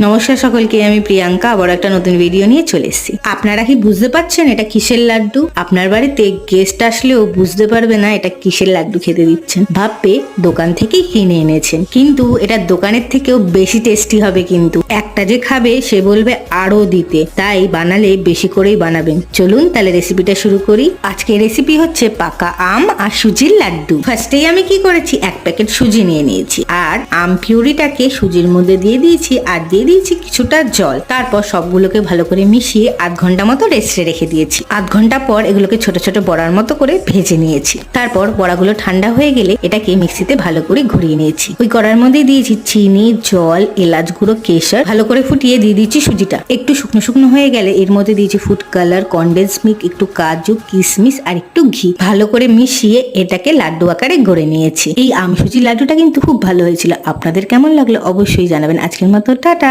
নমস্কার সকলকে, আমি প্রিয়াঙ্কা। আবার একটা নতুন ভিডিও নিয়ে চলে এসেছি। আপনারা কি বুঝতে পারছেন এটা কিসের লাড্ডু? আপনার বাড়িতে গেস্ট আসলেও বুঝতে পারবে না এটা কিসের লাড্ডু খেতে দিচ্ছেন। ভাববে দোকান থেকেই কিনে এনেছেন। কিন্তু এটা দোকানের থেকেও বেশি টেস্টি হবে কিন্তু। একটা যে খাবে, সে বলবে আরও দিতে। তাই বানালে বেশি করেই বানাবেন। চলুন তাহলে রেসিপিটা শুরু করি। আজকে রেসিপি হচ্ছে পাকা আম আর সুজির লাড্ডু। ফার্স্টেই আমি কি করেছি? এক প্যাকেট সুজি নিয়ে নিয়েছি। আর আম পিউরিটাকে সুজির মধ্যে দিয়ে দিয়েছি। আর দিয়ে দিয়েছি কিছুটা জল। তারপর সবগুলোকে ভালো করে মিশিয়ে আধ ঘণ্টা মতো রেস্টে রেখে দিয়েছি। আধ ঘণ্টা পর এগুলোকে ছোট ছোট বড়ার মতো করে ভেজে নিয়েছি। তারপর বড়াগুলো ঠান্ডা হয়ে গেলে এটাকে মিক্সিতে ভালো করে ঘুরিয়ে নিয়েছি। ওই কড়ার মধ্যে দিয়েছি চিনি, জল, এলাচ গুঁড়ো, কেশর। ভালো করে ফুটিয়ে দিয়ে দিয়েছি সুজিটা। একটু শুকনো শুকনো হয়ে গেলে এর মধ্যে দিয়েছি ফুড কালার কনডেন্স মিল্ক একটু কাজু কিশমিশ আর একটু ঘি। ভালো করে মিশিয়ে এটাকে লাড্ডু আকারে গড়ে নিয়েছি। এই আম সুজি লাড্ডুটা কিন্তু খুব ভালো হয়েছিল। আপনাদের কেমন লাগল অবশ্যই জানাবেন। আজকের মতো টাটা।